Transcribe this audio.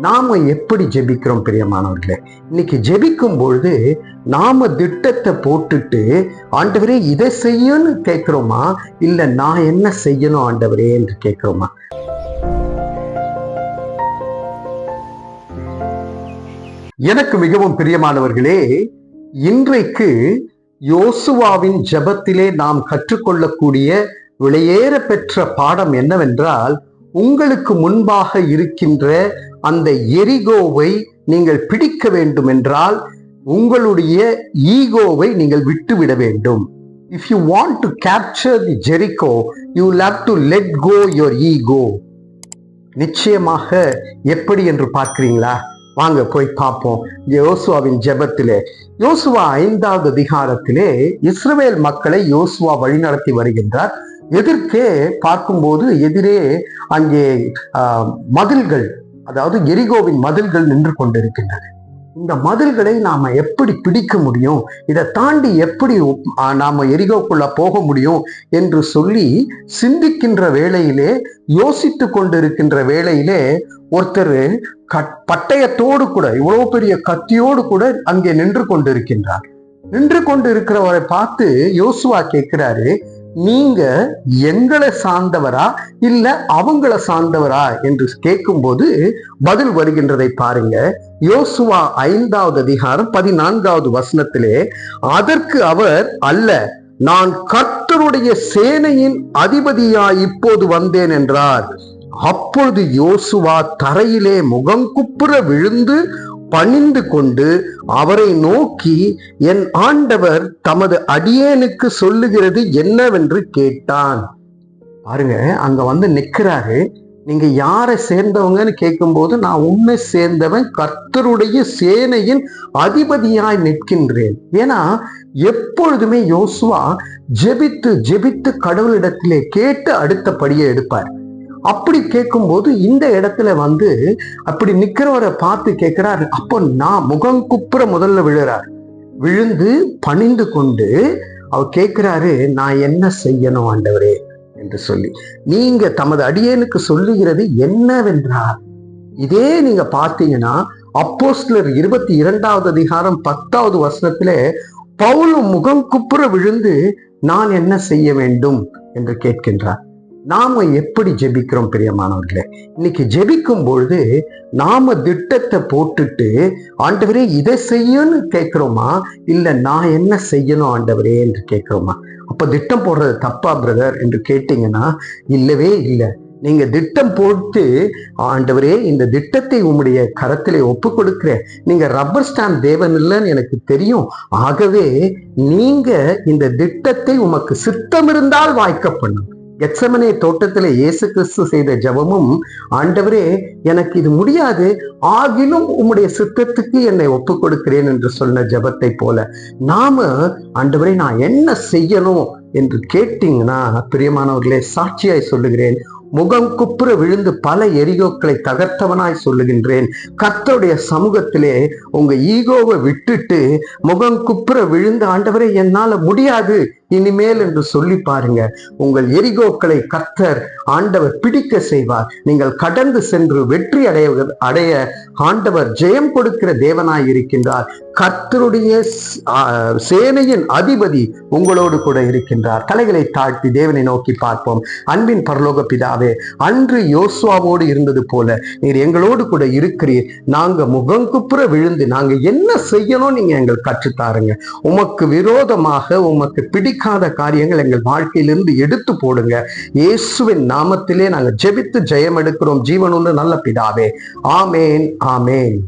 நாம எப்படி ஜெபிக்கிறோம் பிரியமானவர்களே? இன்னைக்கு ஜெபிக்கும் பொழுது நாம திட்டத்தை போட்டுட்டு ஆண்டவரே இதை செய்யணும்னு கேட்கிறோமா? இல்ல நான் என்ன செய்யணும் ஆண்டவரே? என்று கேட்கிறோமா? எனக்கு மிகவும் பிரியமானவர்களே இன்றைக்கு யோசுவாவின் ஜெபத்திலே நாம் கற்றுக்கொள்ளக்கூடிய விலையேற பெற்ற பாடம் என்னவென்றால் உங்களுக்கு முன்பாக இருக்கின்ற அந்த எரிகோவை நீங்கள் பிடிக்க வேண்டும் என்றால் உங்களுடைய ஈகோவை நீங்கள் விட்டுவிட வேண்டும். If you want to capture the Jericho you love to let go your ego நிச்சயமாக எப்படி என்று பார்க்கிறீங்களா? வாங்க போய் பார்ப்போம். யோசுவாவின் ஜெபத்திலே. யோசுவா ஐந்தாவது அதிகாரத்திலே இஸ்ரவேல் மக்களை யோசுவா வழிநடத்தி வருகின்றார். எதிர்க்கே பார்க்கும்போது எதிரே அங்கே ஆஹ், மதில்கள் அதாவது எரிகோவின் மதில்கள் நின்று கொண்டிருக்கின்றன. இந்த மதில்களை நாம எப்படி பிடிக்க முடியும்? இதை தாண்டி எப்படி ஆஹ், நாம எரிகோக்குள்ள போக முடியும் என்று சொல்லி சிந்திக்கின்ற வேளையிலே யோசித்து கொண்டிருக்கின்ற வேளையிலே ஒருத்தர் கட்- பட்டயத்தோடு கூட இவ்வளவு பெரிய கத்தியோடு கூட அங்கே நின்று கொண்டிருக்கின்றார். நின்று கொண்டு இருக்கிறவரை பார்த்து யோசுவா கேட்கிறாரு நீங்க எங்களை சார்ந்தவரா இல்ல அவங்கள சார்ந்தவரா என்று கேட்கும்போது பதில் வருகின்றதை பாருங்க. யோசுவா ஐந்தாவது அதிகாரம் பதினான்காவது வசனத்திலே அதற்கு அவர் அல்ல நான் கர்த்தருடைய சேனையின் அதிபதியா இப்போது வந்தேன் என்றார். அப்பொழுது யோசுவா தரையிலே முகங்குப்புற விழுந்து பணிந்து கொண்டு அவரை நோக்கி என் ஆண்டவர் தமது அடியேனுக்கு சொல்லுகிறது என்னவென்று கேட்டான். பாருங்க அங்க வந்து நிற்கிறாரு நீங்க யாரை சேர்ந்தவங்கன்னு கேட்கும்போது நான் உன்னை சேர்ந்தவன் கர்த்தருடைய சேனையின் அதிபதியாய் நிற்கின்றேன். ஏன்னா எப்பொழுதுமே யோசுவா ஜெபித்து ஜெபித்து கடவுளிடத்திலே கேட்டு அடுத்த படியை எடுப்பார். அப்படி கேட்கும்போது இந்த இடத்துல வந்து அப்படி நிக்கிறவரை பார்த்து கேட்கிறார் அப்போ நான் முகம் குப்புற முதல்ல விழுறார். விழுந்து பணிந்து கொண்டு அவர் கேட்கிறாரு நான் என்ன செய்யணும் ஆண்டவரே? என்று சொல்லி. நீங்க தமது அடியேனுக்கு சொல்லுகிறது என்னவென்றார் இதே நீங்க பார்த்தீங்கன்னா அப்போஸ்லர் இருபத்தி இரண்டாவது அதிகாரம் பத்தாவது வருஷத்துல பவுலும் முகம் குப்புற விழுந்து நான் என்ன செய்ய வேண்டும்? என்று கேட்கின்றார். நாம எப்படி ஜெபிக்கிறோம் பிரியமானவர்களே? இன்னைக்கு ஜெபிக்கும் பொழுது நாம திட்டத்தை போட்டுட்டு ஆண்டவரே இதை செய்யணும்னு கேட்கிறோமா? இல்ல நான் என்ன செய்யணும் ஆண்டவரே? என்று கேட்கிறோமா? அப்ப திட்டம் போடுறது தப்பா பிரதர் என்று கேட்டீங்கன்னா இல்லவே இல்லை. நீங்க திட்டம் போட்டு ஆண்டவரே இந்த திட்டத்தை உம்முடைய கரத்திலே ஒப்பு கொடுக்கிறேன் நீங்க ரப்பர் ஸ்டாம்ப் தேவன் இல்லைன்னு எனக்கு தெரியும். ஆகவே நீங்க இந்த திட்டத்தை உமக்கு சித்தம் இருந்தால் வாய்க்க கெத்சமனே தோட்டத்தில் இயேசு கிறிஸ்து செய்த ஜெபமும் ஆண்டவரே எனக்கு இது முடியாது. ஆகிலும் உம்முடைய சித்தத்துக்கு என்னை ஒப்பு கொடுக்கிறேன் என்று சொன்ன ஜபத்தை போல நாம ஆண்டவரே நான் என்ன செய்யணும்? என்று கேட்டீங்கன்னா பிரியமானவர்களே சாட்சியாய் சொல்லுகிறேன் முகம் குப்புற விழுந்து பல எரிகோக்களை தகர்த்தவனாய் சொல்லுகின்றேன். கர்த்தருடைய சமூகத்திலே உங்க ஈகோவை விட்டுட்டு முகம் குப்புற விழுந்து ஆண்டவரே என்னால முடியாது. இனிமேல் என்று சொல்லி பாருங்க. உங்கள் எரிகோக்களை கர்த்தர் ஆண்டவர் பிடிக்க செய்வார். நீங்கள் கடந்து சென்று வெற்றி அடைய அடைய ஆண்டவர் ஜெயம் கொடுக்கிற தேவனாய் இருக்கின்றார். கர்த்தருடைய சேனையின் அதிபதி உங்களோடு கூட இருக்கின்றார். தலைகளை தாழ்த்தி தேவனை நோக்கி பார்ப்போம். அன்பின் பரலோக பிதாவே அன்று யோசுவாவோடு இருந்தது போல நீர் எங்களோடு கூட இருக்கிறீர். நாங்க முகங்குப்புற விழுந்து நாங்க என்ன செய்யணும் நீங்க எங்கள் கற்றுத்தாருங்க. உமக்கு விரோதமாக உமக்கு பிடிக்காத காரியங்கள் எங்கள் வாழ்க்கையிலிருந்து எடுத்து போடுங்க. இயேசுவின் நாமத்திலே நாங்கள் ஜெபித்து ஜெயம் எடுக்கிறோம் ஜீவனுள்ள நல்ல பிதாவே. ஆமேன் ஆமேன்.